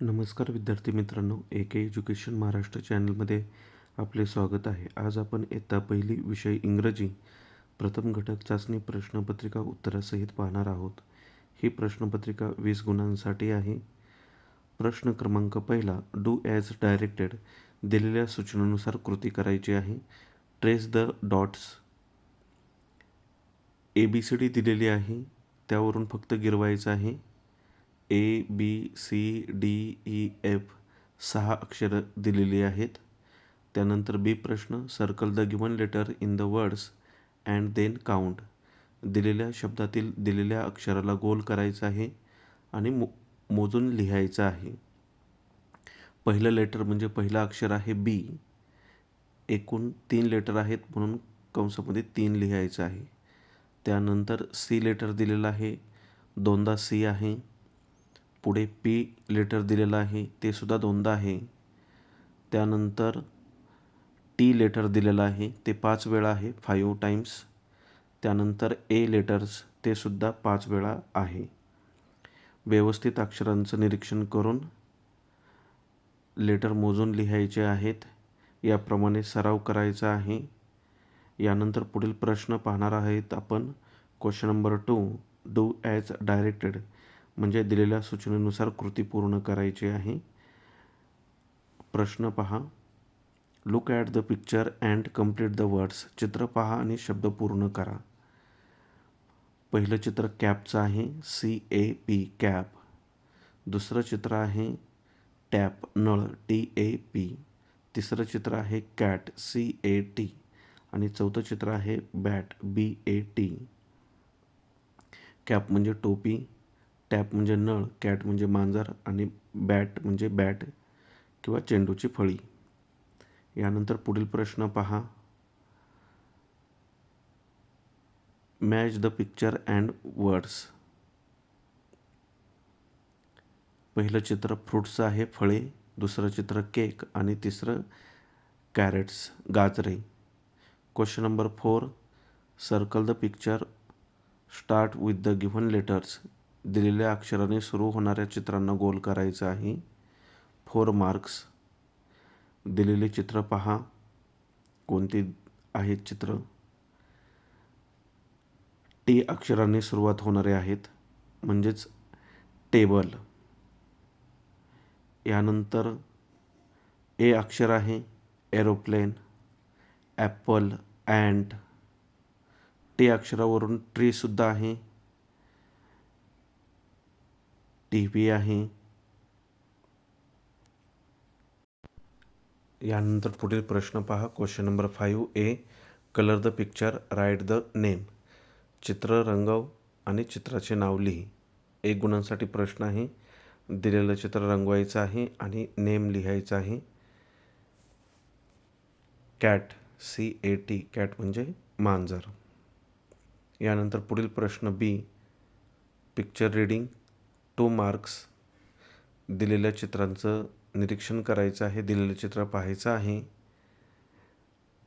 नमस्कार विद्यार्थी मित्रांनो ए के एज्युकेशन महाराष्ट्र चॅनलमध्ये आपले स्वागत आहे. आज आपण इयत्ता पहिली विषय इंग्रजी प्रथम घटक चाचणी प्रश्नपत्रिका उत्तरासहित पाहणार आहोत. ही प्रश्नपत्रिका वीस गुणांसाठी आहे. प्रश्न क्रमांक पहिला डू ॲज डायरेक्टेड दिलेल्या सूचनेनुसार कृती करायची आहे. Trace the dots A B C D दिलेली आहे. त्यावरून फक्त गिरवायचं आहे. A B C D e, E F सहा अक्षरं दिलेली आहेत. त्यानंतर बी प्रश्न circle the given letter in the words and then count दिलेल्या शब्दातील दिलेल्या अक्षराला गोल करायचं आहे आणि मो मोजून लिहायचं आहे. पहिलं लेटर म्हणजे पहिलं अक्षर आहे बी एकूण तीन लेटर आहेत म्हणून कंसामध्ये तीन लिहायचं आहे. त्यानंतर सी लेटर दिलेलं आहे. दोनदा सी आहे. पुढे पी लेटर दिलेलं आहे ते सुद्धा दोनदा आहे. त्यानंतर टी लेटर दिलेलं आहे ते पाच वेळा आहे फाईव्ह टाईम्स त्यानंतर ए लेटर्स ते सुद्धा पाच वेळा आहे. व्यवस्थित अक्षरांचं निरीक्षण करून लेटर मोजून लिहायचे आहेत. याप्रमाणे सराव करायचा आहे. यानंतर पुढील प्रश्न पाहणार आहेत आपण. Question number two do as directed म्हणजे दिलेल्या सूचनेनुसार कृती पूर्ण करायची आहे. प्रश्न पहा. Look at the picture and complete the words चित्र पहा आणि शब्द पूर्ण करा. पहिलं चित्र कॅपचं आहे. C A P cap. दुसरं चित्र आहे. टॅप नळ. टी ए पी तिसरं चित्र आहे कॅट सी ए टी आणि चौथं चित्र आहे bat B A T cap म्हणजे टोपी. टॅप म्हणजे नळ कॅट म्हणजे मांजर आणि बॅट म्हणजे बॅट किंवा चेंडूची फळी. यानंतर पुढील प्रश्न पहा. Match the picture and words पहिलं चित्र फ्रूट्सचं आहे फळे. दुसरं चित्र केक आणि तिसरं carrots Gajre. Question number four circle the picture start with the given letters दिलेल्या अक्षराने सुरू होणाऱ्या चित्रांना गोल करायचं आहे. फोर मार्क्स दिलेले चित्र पहा. कोणती आहेत चित्र? टी अक्षराने सुरुवात होणारे आहेत. म्हणजेच टेबल यानंतर ए अक्षर आहे. एरोप्लेन ॲपल अँट टी अक्षरावरून ट्रीसुद्धा आहे. टी व्ही आहे. यानंतर पुढील प्रश्न पहा. Question number five A colour the picture write the name चित्र रंगव आणि चित्राचे नाव लिही. एक गुणांसाठी प्रश्न आहे. दिलेलं चित्र रंगवायचं आहे आणि नेम लिहायचं आहे. Cat C A T cat म्हणजे मांजर. यानंतर पुढील प्रश्न B picture reading two marks दिलेल्या चित्रांचं निरीक्षण करायचं आहे दिलेलं चित्र पाहायचं आहे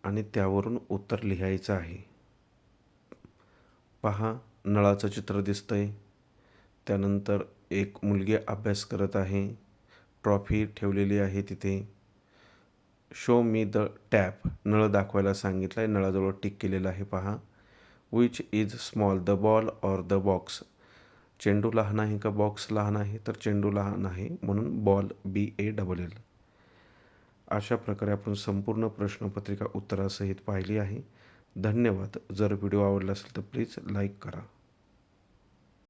आणि त्यावरून उत्तर लिहायचं आहे. पहा नळाचं चित्र दिसतंय. त्यानंतर एक मुलगी अभ्यास करत आहे. ट्रॉफी ठेवलेली आहे तिथे. शो मी द टॅप नळ दाखवायला सांगितलं आहे नळाजवळ टिक केलेलं आहे. पहा. Which is small the ball or the box चेंडू लहान आहे का? बॉक्स लहान आहे तर चेंडू लहान आहे म्हणून ball B A double L. अशा प्रकारे आपण संपूर्ण प्रश्नपत्रिका उत्तरासहित पाहिली आहे. धन्यवाद. जर व्हिडिओ आवडला असेल तर प्लीज लाईक करा.